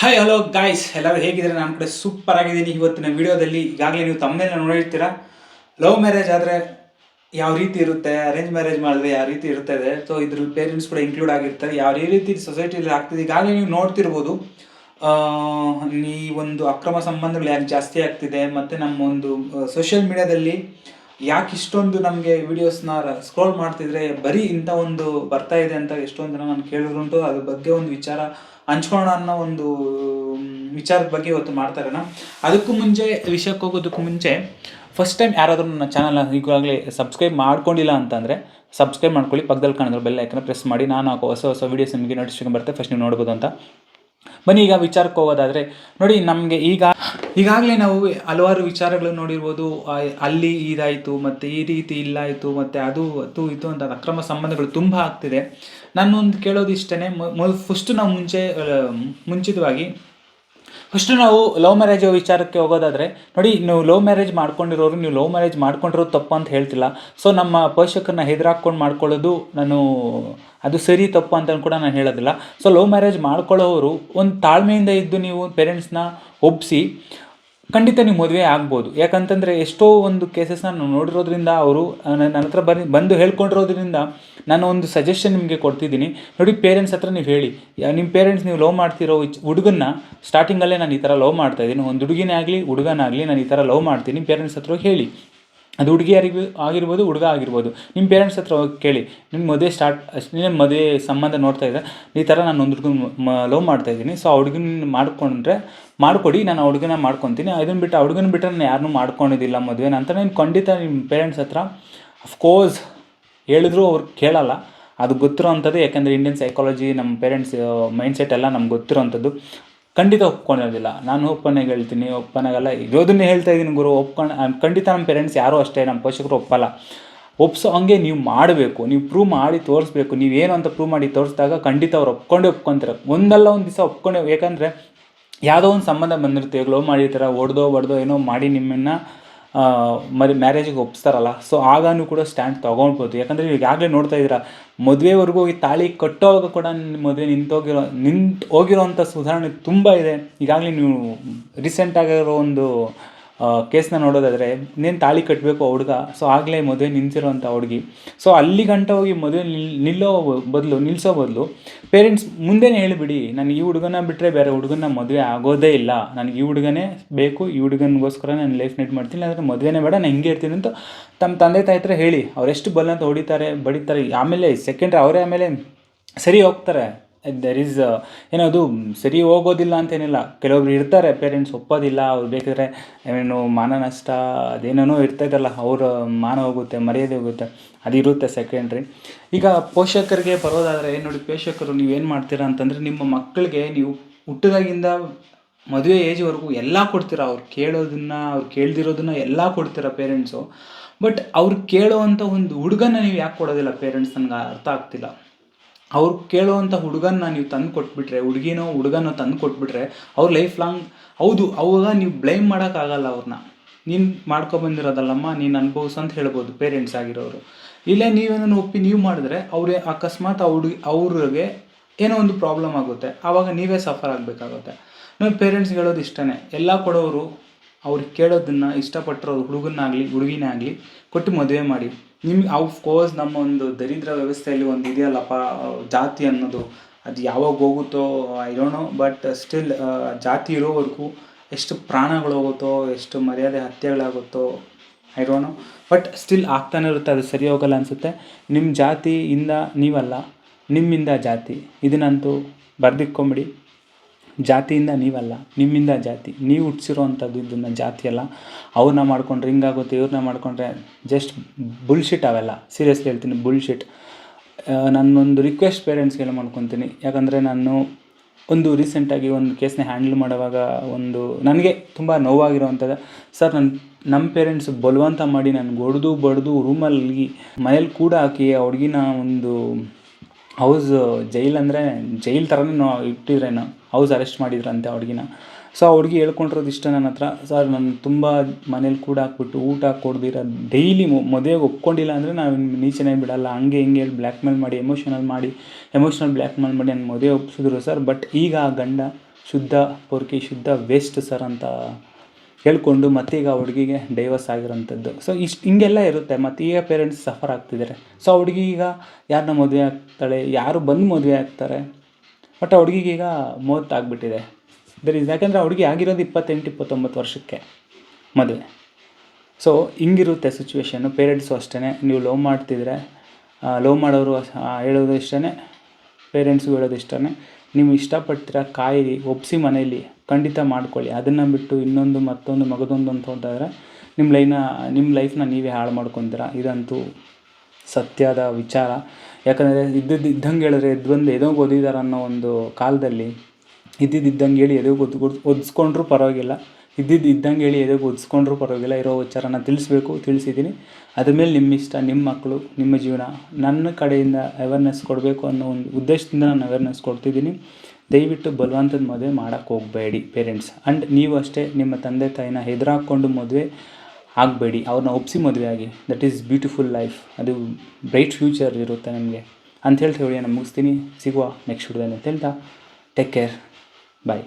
Hi hello guys ಎಲ್ಲರೂ ಹೇಗಿದ್ದಾರೆ? ನಾನು ಕೂಡ ಸೂಪರ್ ಆಗಿದ್ದೀನಿ. ಇವತ್ತಿನ ವಿಡಿಯೋದಲ್ಲಿ ಈಗಾಗಲೇ ನೀವು ತಮ್ಮನೆಲ್ಲ ನೋಡಿರ್ತೀರಾ? ಲವ್ ಮ್ಯಾರೇಜ್ ಆದರೆ ಯಾವ ರೀತಿ ಇರುತ್ತೆ? ಅರೇಂಜ್ ಮ್ಯಾರೇಜ್ ಮಾಡಿದ್ರೆ ಯಾವ ರೀತಿ ಇರ್ತದೆ ಸೊ ಇದ್ರಲ್ಲಿ ಪೇರೆಂಟ್ಸ್ ಕೂಡ ಇನ್ಕ್ಲೂಡ್ ಆಗಿರ್ತಾರೆ. ಯಾವ ರೀತಿ ಸೊಸೈಟಿಯಲ್ಲಿ ಆಗ್ತಿದೆ? ಈಗಾಗಲೇ ನೀವು ನೋಡ್ತಿರ್ಬೋದು. ಈ ಒಂದು ಅಕ್ರಮ ಸಂಬಂಧಗಳು ಯಾಕೆ ಜಾಸ್ತಿ ಆಗ್ತಿದೆ? ಮತ್ತು ನಮ್ಮ ಒಂದು ಸೋಷಿಯಲ್ ಮೀಡಿಯಾದಲ್ಲಿ ಯಾಕೆ ಇಷ್ಟೊಂದು ನಮಗೆ ವಿಡಿಯೋಸ್ನ ಸ್ಕ್ರೋಲ್ ಮಾಡ್ತಿದ್ರೆ ಬರೀ ಇಂಥ ಒಂದು ಬರ್ತಾ ಇದೆ ಅಂತ ಎಷ್ಟೊಂದು ಜನ ನಾನು ಕೇಳಿದ್ರುಂಟು, ಅದ್ರ ಬಗ್ಗೆ ಒಂದು ವಿಚಾರ ಹಂಚ್ಕೋಣ ಅನ್ನೋ ಒಂದು ವಿಚಾರದ ಬಗ್ಗೆ ಇವತ್ತು ಮಾಡ್ತಾರೆ ಇರೋಣ. ಅದಕ್ಕೂ ಮುಂಚೆ, ವಿಷಯಕ್ಕೆ ಹೋಗೋದಕ್ಕೂ ಮುಂಚೆ ಫಸ್ಟ್ ಟೈಮ್ ಯಾರಾದರೂ ನನ್ನ ಚಾನಲ್ನ ಈಗಾಗಲೇ ಸಬ್ಸ್ಕ್ರೈಬ್ ಮಾಡ್ಕೊಂಡಿಲ್ಲ ಅಂತಂದರೆ ಸಬ್ಸ್ಕ್ರೈಬ್ ಮಾಡ್ಕೊಳ್ಳಿ, ಪಕ್ಕದಲ್ಲಿ ಕಾಣಿದ್ರು ಬೆಲ್ಲ ಯಾಕಂದರೆ ಪ್ರೆಸ್ ಮಾಡಿ, ನಾನು ಹೊಸ ಹೊಸ ವೀಡಿಯೋಸ್ ನಿಮಗೆ ನೋಟಿಫಿಕೇಶನ್ ಬರುತ್ತೆ ಫಸ್ಟ್ ನೀವು ನೋಡ್ಬೋದು ಅಂತ. ಬನ್ನಿ ಈಗ ವಿಚಾರಕ್ಕೆ ಹೋಗೋದಾದರೆ, ನೋಡಿ ನಮಗೆ ಈಗ ಈಗಾಗಲೇ ನಾವು ಹಲವಾರು ವಿಚಾರಗಳನ್ನು ನೋಡಿರ್ಬೋದು ಅಲ್ಲಿ ಇದಾಯಿತು, ಮತ್ತು ಈ ರೀತಿ ಇಲ್ಲಾಯಿತು, ಮತ್ತು ಅದು ಅದು, ಇದು ಅಂತ ಅಕ್ರಮ ಸಂಬಂಧಗಳು ತುಂಬ ಆಗ್ತಿದೆ. ನಾನೊಂದು ಕೇಳೋದು ಇಷ್ಟೇ ಮೊದಲು ಫಸ್ಟು ನಾವು ಮುಂಚೆ ಮುಂಚಿತವಾಗಿ ಫಸ್ಟ್ ನಾವು ಲವ್ ಮ್ಯಾರೇಜ್ ವಿಚಾರಕ್ಕೆ ಹೋಗೋದಾದರೆ, ನೋಡಿ ನೀವು ಲವ್ ಮ್ಯಾರೇಜ್ ಮಾಡ್ಕೊಂಡಿರೋರು, ನೀವು ಲವ್ ಮ್ಯಾರೇಜ್ ಮಾಡ್ಕೊಂಡಿರೋದು ತಪ್ಪು ಅಂತ ಹೇಳ್ತಿಲ್ಲ. ಸೊ ನಮ್ಮ ಪೋಷಕರನ್ನ ಹೆದರಾಕ್ಕೊಂಡು ಮಾಡ್ಕೊಳ್ಳೋದು ನಾನು, ಅದು ಸರಿ ತಪ್ಪು ಅಂತ ಕೂಡ ನಾನು ಹೇಳೋದಿಲ್ಲ. ಸೊ ಲವ್ ಮ್ಯಾರೇಜ್ ಮಾಡ್ಕೊಳ್ಳೋರು ಒಂದು ತಾಳ್ಮೆಯಿಂದ ಇದ್ದು ನೀವು ಪೇರೆಂಟ್ಸ್ನ ಒಪ್ಪಿಸಿ ಖಂಡಿತ ನೀವು ಮದುವೆ ಆಗ್ಬೋದು. ಯಾಕಂತಂದರೆ ಎಷ್ಟೋ ಒಂದು ಕೇಸಸ್ನ ನಾನು ನೋಡಿರೋದ್ರಿಂದ ಅವರು ನನ್ನ ಹತ್ರ ಬನ್ನಿ, ಬಂದು ಹೇಳ್ಕೊಂಡಿರೋದ್ರಿಂದ ನಾನು ಒಂದು ಸಜೆಷನ್ ನಿಮಗೆ ಕೊಡ್ತಿದ್ದೀನಿ. ನೋಡಿ ಪೇರೆಂಟ್ಸ್ ಹತ್ರ ನೀವು ಹೇಳಿ. ನಿಮ್ಮ ಪೇರೆಂಟ್ಸ್ ನೀವು ಲವ್ ಮಾಡ್ತಿರೋ ಹುಡುಗನ್ನ ಸ್ಟಾರ್ಟಿಂಗಲ್ಲೇ ನಾನು ಈ ಥರ ಲವ್ ಮಾಡ್ತಾ ಇದ್ದೀನಿ. ಒಂದು ಹುಡುಗಿನೇ ಆಗಲಿ, ಹುಡುಗನಾಗಲಿ ನಾನು ಈ ಥರ ಲವ್ ಮಾಡ್ತೀನಿ. ಪೇರೆಂಟ್ಸ್ ಹತ್ರ ಹೇಳಿ. ಅದು ಹುಡುಗಿಯರಿಗೂ ಆಗಿರ್ಬೋದು, ಹುಡುಗ ಆಗಿರ್ಬೋದು. ನಿಮ್ಮ ಪೇರೆಂಟ್ಸ್ ಹತ್ರ ಹೋಗಿ ಕೇಳಿ. ನಿಮ್ಮ ಮದುವೆ ಸ್ಟಾರ್ಟ್ ನಿಮ್ಮ ಮದುವೆ ಸಂಬಂಧ ನೋಡ್ತಾ ಇದ್ದರೆ ಈ ಥರ ನಾನು ಒಂದು ಹುಡುಗನ ಲವ್ ಮಾಡ್ತಾ ಇದ್ದೀನಿ. ಸೊ ಆ ಹುಡುಗನ ಮಾಡ್ಕೊಂಡ್ರೆ, ಮಾಡಿಕೊಡಿ, ನಾನು ಆ ಹುಡುಗನ ಮಾಡ್ಕೊತೀನಿ. ಅದನ್ನು ಬಿಟ್ಟು ಆ ಹುಡುಗನ ಬಿಟ್ಟರೆ ನಾನು ಯಾರನ್ನೂ ಮಾಡ್ಕೊಂಡಿದ್ದಿಲ್ಲ ಮದುವೆ ನಂತರ ನೀನು ಖಂಡಿತ ನಿಮ್ಮ ಪೇರೆಂಟ್ಸ್ ಹತ್ರ ಅಫ್ಕೋರ್ಸ್ ಹೇಳಿದ್ರು ಅವ್ರು ಕೇಳಲ್ಲ. ಅದು ಗೊತ್ತಿರೋ ಅಂಥದ್ದು ಯಾಕೆಂದರೆ ಇಂಡಿಯನ್ ಸೈಕಾಲಜಿ ನಮ್ಮ ಪೇರೆಂಟ್ಸ್ ಮೈಂಡ್ಸೆಟ್ ಎಲ್ಲ ನಮ್ಗೆ ಗೊತ್ತಿರೋ ಅಂಥದ್ದು ಖಂಡಿತ ಒಪ್ಕೊಂಡಿರೋದಿಲ್ಲ ನಾನು ಒಪ್ಪನಾಗ ಹೇಳ್ತೀನಿ ಒಪ್ಪನಾಗಲ್ಲ. ಇರೋದನ್ನೇ ಹೇಳ್ತಾ ಇದ್ದೀನಿ ಗುರು, ಒಪ್ಕೊಂಡು ಖಂಡಿತ ನಮ್ಮ ಪೇರೆಂಟ್ಸ್ ಯಾರೂ ಅಷ್ಟೇ, ನಮ್ಮ ಪೋಷಕರು ಒಪ್ಪಲ್ಲ. ಒಪ್ಸೋ ಹಂಗೆ ನೀವು ಮಾಡಬೇಕು, ನೀವು ಪ್ರೂವ್ ಮಾಡಿ ತೋರಿಸ್ಬೇಕು. ನೀವೇನು ಅಂತ ಪ್ರೂವ್ ಮಾಡಿ ತೋರಿಸಿದಾಗ ಖಂಡಿತ ಅವ್ರು ಒಪ್ಕೊಂಡೇ ಒಪ್ಕೊಂತಾರೆ. ಒಂದಲ್ಲ ಒಂದು ದಿವಸ ಒಪ್ಕೊಂಡೆ, ಯಾಕಂದರೆ ಯಾವುದೋ ಒಂದು ಸಂಬಂಧ ಬಂದಿರುತ್ತೆ ಗ್ಲೋ ಮಾಡಿರ್ತಾರೆ ಹೊಡೆದೋ ಬಡ್ದೋ ಏನೋ ಮಾಡಿ ನಿಮ್ಮನ್ನು ಮರಿ ಮ್ಯಾರೇಜಿಗೆ ಒಪ್ಪಿಸ್ತಾರಲ್ಲ ಸೊ ಆಗಾನು ಕೂಡ ಸ್ಟ್ಯಾಂಡ್ ತೊಗೊಳ್ಬೋದು ಯಾಕಂದರೆ ಈಗಾಗಲೇ ನೋಡ್ತಾ ಇದ್ದೀರಾ, ಮದುವೆವರೆಗೂ ಹೋಗಿ ತಾಳಿ ಕಟ್ಟೋವಾಗ ಕೂಡ ಮದುವೆ ನಿಂತೋಗಿರೋ ನಿಂತು ಹೋಗಿರೋವಂಥ ಸುಧಾರಣೆ ತುಂಬ ಇದೆ. ಈಗಾಗಲೇ ನೀವು ರೀಸೆಂಟಾಗಿರೋ ಒಂದು ಕೇಸ್ನ ನೋಡೋದಾದರೆ ಇನ್ನೇನು ತಾಳಿ ಕಟ್ಟಬೇಕು ಆ ಹುಡುಗ? ಸೊ ಆಗಲೇ ಮದುವೆ ನಿಂತಿರೋಂಥ ಹುಡುಗಿ. ಸೊ ಅಲ್ಲಿ ಗಂಟ ಹೋಗಿ ಮದುವೆ ನಿಲ್, ನಿಲ್ಲೋ ಬದಲು ನಿಲ್ಲಿಸೋ ಬದಲು ಪೇರೆಂಟ್ಸ್ ಮುಂದೆನೇ ಹೇಳಿಬಿಡಿ ನಾನು ಈ ಹುಡುಗನ ಬಿಟ್ಟರೆ ಬೇರೆ ಹುಡುಗನ ಮದುವೆ ಆಗೋದೇ ಇಲ್ಲ. ನನಗೆ ಈ ಹುಡುಗನೇ ಬೇಕು, ಈ ಹುಡುಗನಿಗೋಸ್ಕರ ನಾನು ಲೈಫ್ ನೆಟ್ ಮಾಡ್ತೀನಿ. ಅಂದರೆ ಮದುವೆನೇ ಬೇಡ ನಾನು ಹಿಂಗೆ ಇರ್ತೀನಿ ಅಂತ ತಮ್ಮ ತಂದೆ ತಾಯಿ ಹತ್ರ ಹೇಳಿ. ಅವರೆಷ್ಟು ಬಲ್ಲ ಅಂತ ಹೊಡಿತಾರೆ, ಬಡಿತಾರೆ. ಆಮೇಲೆ ಸೆಕೆಂಡ್ರೆ ಅವರೇ ಆಮೇಲೆ ಸರಿ ಹೋಗ್ತಾರೆ. ದರ್ ಈಸ್ ಏನದು ಸರಿ ಹೋಗೋದಿಲ್ಲ ಅಂತೇನಿಲ್ಲ. ಕೆಲವೊಬ್ರು ಇರ್ತಾರೆ ಪೇರೆಂಟ್ಸ್ ಒಪ್ಪೋದಿಲ್ಲ, ಅವ್ರು ಬೇಕಿದ್ರೆ, ಏನು ಮಾನ ನಷ್ಟ, ಅದೇನೇನೋ ಇರ್ತೈತಲ್ಲ ಅವ್ರ ಮಾನ ಹೋಗುತ್ತೆ, ಮರ್ಯಾದೆ ಹೋಗುತ್ತೆ, ಅದಿರುತ್ತೆ ಸೆಕೆಂಡ್ರಿ ಈಗ ಪೋಷಕರಿಗೆ ಬರೋದಾದರೆ ನೋಡಿ ಪೋಷಕರು ನೀವೇನು ಮಾಡ್ತೀರಾ ಅಂತಂದರೆ, ನಿಮ್ಮ ಮಕ್ಕಳಿಗೆ ನೀವು ಹುಟ್ಟಿದಾಗಿಂದ ಮದುವೆ ಏಜ್ವರೆಗೂ ಎಲ್ಲ ಕೊಡ್ತೀರಾ? ಅವ್ರು ಕೇಳೋದನ್ನ, ಅವ್ರು ಕೇಳ್ದಿರೋದನ್ನ ಎಲ್ಲ ಕೊಡ್ತೀರಾ ಪೇರೆಂಟ್ಸು ಬಟ್ ಅವ್ರು ಕೇಳೋವಂಥ ಒಂದು ಹುಡುಗನ ನೀವು ಯಾಕೆ ಕೊಡೋದಿಲ್ಲ ಪೇರೆಂಟ್ಸ್ ನನಗೆ ಅರ್ಥ ಆಗ್ತಿಲ್ಲ. ಅವ್ರು ಕೇಳುವಂಥ ಹುಡುಗನ್ನ ನೀವು ತಂದು ಕೊಟ್ಬಿಟ್ರೆ, ಹುಡುಗಿನೋ ಹುಡುಗನೋ ತಂದು ಕೊಟ್ಬಿಟ್ರೆ, ಅವ್ರ ಲೈಫ್ ಲಾಂಗ್ ಹೌದು, ಅವಾಗ ನೀವು ಬ್ಲೇಮ್ ಮಾಡೋಕ್ಕಾಗಲ್ಲ ಅವ್ರನ್ನ ನೀನು ಮಾಡ್ಕೊಬಂದಿರೋದಲ್ಲಮ್ಮ ನೀನು ಅನುಭವಿಸು ಅಂತ ಹೇಳ್ಬೋದು ಪೇರೆಂಟ್ಸ್ ಆಗಿರೋರು. ಇಲ್ಲೇ ನೀವೇನೋ ಒಪ್ಪಿ ನೀವು ಮಾಡಿದ್ರೆ ಅವ್ರೆ ಅಕಸ್ಮಾತ್ ಆ ಹುಡುಗಿ ಅವ್ರಿಗೆ ಏನೋ ಒಂದು ಪ್ರಾಬ್ಲಮ್ ಆಗುತ್ತೆ. ಆವಾಗ ನೀವೇ ಸಫರ್ ಆಗಬೇಕಾಗುತ್ತೆ. ನಮ್ಮ ಪೇರೆಂಟ್ಸ್ ಹೇಳೋದು ಇಷ್ಟನೇ. ಎಲ್ಲ ಕೊಡೋರು ಅವ್ರಿಗೆ ಕೇಳೋದನ್ನು ಇಷ್ಟಪಟ್ಟಿರೋ ಹುಡುಗನಾಗಲಿ ಹುಡುಗಿನೇ ಆಗಲಿ ಕೊಟ್ಟು ಮದುವೆ ಮಾಡಿ. ನಿಮ್ಗೆ ಆಫ್ ಕೋರ್ಸ್ ನಮ್ಮ ಒಂದು ದರಿದ್ರ ವ್ಯವಸ್ಥೆಯಲ್ಲಿ ಒಂದು ಇದೆಯಲ್ಲಪ್ಪ ಜಾತಿ ಅನ್ನೋದು. ಅದು ಯಾವಾಗ ಹೋಗುತ್ತೋ I don't know but still ಜಾತಿ ಇರೋವರೆಗೂ ಎಷ್ಟು ಪ್ರಾಣಗಳು ಹೋಗುತ್ತೋ, ಎಷ್ಟು ಮರ್ಯಾದೆ ಹತ್ಯೆಗಳಾಗುತ್ತೋ I don't know but still ಆಗ್ತಾನೆ ಇರುತ್ತೆ, ಅದು ಸರಿ ಹೋಗಲ್ಲ ಅನಿಸುತ್ತೆ. ನಿಮ್ಮ ಜಾತಿಯಿಂದ ನೀವಲ್ಲ, ನಿಮ್ಮಿಂದ ಜಾತಿ. ಇದನ್ನಂತೂ ಬರ್ದಿಕ್ಕೊಂಬಿಡಿ ಜಾತಿಯಿಂದ ನೀವಲ್ಲ, ನಿಮ್ಮಿಂದ ಜಾತಿ. ನೀವು ಹುಟ್ಸಿರೋವಂಥದ್ದು ಇದನ್ನ ಜಾತಿ ಅಲ್ಲ. ಅವ್ರನ್ನ ಮಾಡ್ಕೊಂಡ್ರೆ ಹಿಂಗಾಗುತ್ತೆ ಇವ್ರನ್ನ ಮಾಡ್ಕೊಂಡ್ರೆ ಜಸ್ಟ್ ಬುಲ್ಶಿಟ್ ಅವೆಲ್ಲ. ಸೀರಿಯಸ್ಲಿ ಹೇಳ್ತೀನಿ ಬುಲ್ಶಿಟ್ ನಾನೊಂದು ರಿಕ್ವೆಸ್ಟ್ ಪೇರೆಂಟ್ಸ್ಗೆಲ್ಲ ಮಾಡ್ಕೊತೀನಿ. ಯಾಕಂದರೆ ನಾನು ಒಂದು ರೀಸೆಂಟಾಗಿ ಒಂದು ಕೇಸ್ನ ಹ್ಯಾಂಡಲ್ ಮಾಡುವಾಗ ಒಂದು ನನಗೆ ತುಂಬ ನೋವಾಗಿರುವಂಥದ್ದು. ಸರ್ ನನ್ನ ನಮ್ಮ ಪೇರೆಂಟ್ಸ್ ಬಲವಂತ ಮಾಡಿ ನನಗೆ ಹೊಡೆದು ಬಡ್ದು ರೂಮಲ್ಲಿ ಮನೇಲಿ ಕೂಡ ಹಾಕಿ ಆ ಒಂದು ಹೌಸ್, ಜೈಲ್ ಅಂದರೆ ಜೈಲ್ ಥರನೇ ಇಟ್ಟಿದ್ರೇನೋ ಹೌಸ್ ಅರೆಸ್ಟ್ ಮಾಡಿದ್ರಂತೆ ಆ ಹುಡುಗಿನ. ಸೊ ಆ ಹುಡುಗಿ ಹೇಳ್ಕೊಂಡಿರೋದು ಇಷ್ಟ ನನ್ನ ಹತ್ರ. ಸರ್ ನಾನು ತುಂಬ ಮನೇಲಿ ಕೂಡ ಹಾಕ್ಬಿಟ್ಟು ಊಟ ಕೊಡ್ದಿರ ಡೈಲಿ ಮದುವೆಗೆ ಒಪ್ಕೊಂಡಿಲ್ಲ ಅಂದರೆ ನಾನು ನೀಚೆನೇ ಬಿಡಲ್ಲ. ಹಂಗೆ ಹಿಂಗೆ ಹೇಳಿ ಬ್ಲ್ಯಾಕ್ ಮೇಲ್ ಮಾಡಿ ಎಮೋಷನಲ್ ಮಾಡಿ ಎಮೋಷನಲ್ ಬ್ಲ್ಯಾಕ್ ಮೇಲ್ ಮಾಡಿ ನನ್ನ ಮದುವೆ ಒಪ್ಸಿದ್ರು ಸರ್ ಬಟ್ ಈಗ ಆ ಗಂಡ ಶುದ್ಧ, ಪೊರ್ಕಿ ಶುದ್ಧ ವೇಸ್ಟ್ ಸರ್ ಅಂತ ಹೇಳ್ಕೊಂಡು ಈಗ ಹುಡುಗಿಗೆ ಡೈವರ್ಸ್ ಆಗಿರೋಂಥದ್ದು ಸೊ ಇಷ್ಟು ಹಿಂಗೆಲ್ಲ ಇರುತ್ತೆ. ಮತ್ತು ಈಗ ಪೇರೆಂಟ್ಸ್ ಸಫರ್ ಆಗ್ತಿದ್ದಾರೆ ಸೊ ಹುಡುಗಿ ಈಗ ಯಾರನ್ನ ಮದುವೆ ಆಗ್ತಾಳೆ, ಯಾರು ಬಂದು ಮದುವೆ ಆಗ್ತಾರೆ ಬಟ್ ಆ ಈಗ ಮೂವತ್ತು ಆಗಿಬಿಟ್ಟಿದೆ. ದರ್ ಇಸ್ ಯಾಕೆಂದರೆ ಹುಡುಗಿ ಆಗಿರೋದು ಇಪ್ಪತ್ತೆಂಟು, ಇಪ್ಪತ್ತೊಂಬತ್ತು ವರ್ಷಕ್ಕೆ ಮದುವೆ. ಸೊ ಹಿಂಗಿರುತ್ತೆ ಸಿಚುವೇಶನ್ನು ಪೇರೆಂಟ್ಸು ಅಷ್ಟೇ ನೀವು ಲವ್ ಮಾಡ್ತಿದ್ರೆ ಲವ್ ಮಾಡೋರು ಹೇಳೋದು ಇಷ್ಟೇ ಪೇರೆಂಟ್ಸ್ಗೂ ಹೇಳೋದು ಇಷ್ಟನೇ, ನೀವು ಇಷ್ಟಪಡ್ತೀರ ಕಾಯಿರಿ ಒಪ್ಪಿಸಿ ಮನೇಲಿ, ಖಂಡಿತ ಮಾಡ್ಕೊಳ್ಳಿ. ಅದನ್ನು ಬಿಟ್ಟು ಇನ್ನೊಂದು ಮತ್ತೊಂದು ಮಗದೊಂದು ಅಂತ ಹೋದರೆ ನಿಮ್ಮ ಲೈನ, ನಿಮ್ಮ ಲೈಫ್ನ ನೀವೇ ಹಾಳು ಮಾಡ್ಕೊತೀರ? ಇದಂತೂ ಸತ್ಯದ ವಿಚಾರ. ಯಾಕಂದರೆ ಇದ್ದದ್ದು, ಇದ್ದಂಗೆ ಹೇಳಿದ್ರೆ ಎದ್ದು ಬಂದು ಎದೋಗಿ ಓದಿದಾರೆ ಅನ್ನೋ ಒಂದು ಕಾಲದಲ್ಲಿ ಇದ್ದಿದ್ದಂಗೆ ಹೇಳಿ ಎದೋ ಒದ್ ಒದಿಸ್ಕೊಂಡ್ರೂ ಪರವಾಗಿಲ್ಲ. ಇದ್ದಿದ್ದು ಇದ್ದಂಗೆ ಹೇಳಿ ಎದೆಗೆ ಒದಿಸ್ಕೊಂಡ್ರೂ ಪರವಾಗಿಲ್ಲ, ಇರೋ ವಿಚಾರನ ತಿಳಿಸ್ಬೇಕು, ತಿಳಿಸಿದ್ದೀನಿ. ಅದ್ರ ಮೇಲೆ ನಿಮ್ಮ ಇಷ್ಟ, ನಿಮ್ಮ ಮಕ್ಕಳು ನಿಮ್ಮ ಜೀವನ, ನನ್ನ ಕಡೆಯಿಂದ ಅವೇರ್ನೆಸ್ ಕೊಡಬೇಕು ಅನ್ನೋ ಒಂದು ಉದ್ದೇಶದಿಂದ ನಾನು ಅವೇರ್ನೆಸ್ ಕೊಡ್ತಿದ್ದೀನಿ. ದಯವಿಟ್ಟು ಬಲವಂತದ ಮದುವೆ ಮಾಡೋಕ್ಕೆ ಹೋಗಬೇಡಿ ಪೇರೆಂಟ್ಸ್ ಆ್ಯಂಡ್ ನೀವು ಅಷ್ಟೇ ನಿಮ್ಮ ತಂದೆ ತಾಯಿನ ಹೆದರಾಕ್ಕೊಂಡು ಮದುವೆ ಆಗಬೇಡಿ. ಅವ್ರನ್ನ ಒಪ್ಪಿಸಿ ಮದುವೆ ಆಗಿ. ದಟ್ ಈಸ್ ಬ್ಯೂಟಿಫುಲ್ ಲೈಫ್ ಅದು ಬ್ರೈಟ್ ಫ್ಯೂಚರ್ ಇರುತ್ತೆ ನಮಗೆ. ಅಂತ ಹೇಳಿ ನಾನು ಮುಗಿಸ್ತೀನಿ. ಸಿಗುವ ನೆಕ್ಸ್ಟ್ ವಿಡಿಯೋದಲ್ಲಿ ಅಂತ ಹೇಳ್ತಾ ಟೇಕ್ ಕೇರ್ ಬಾಯ್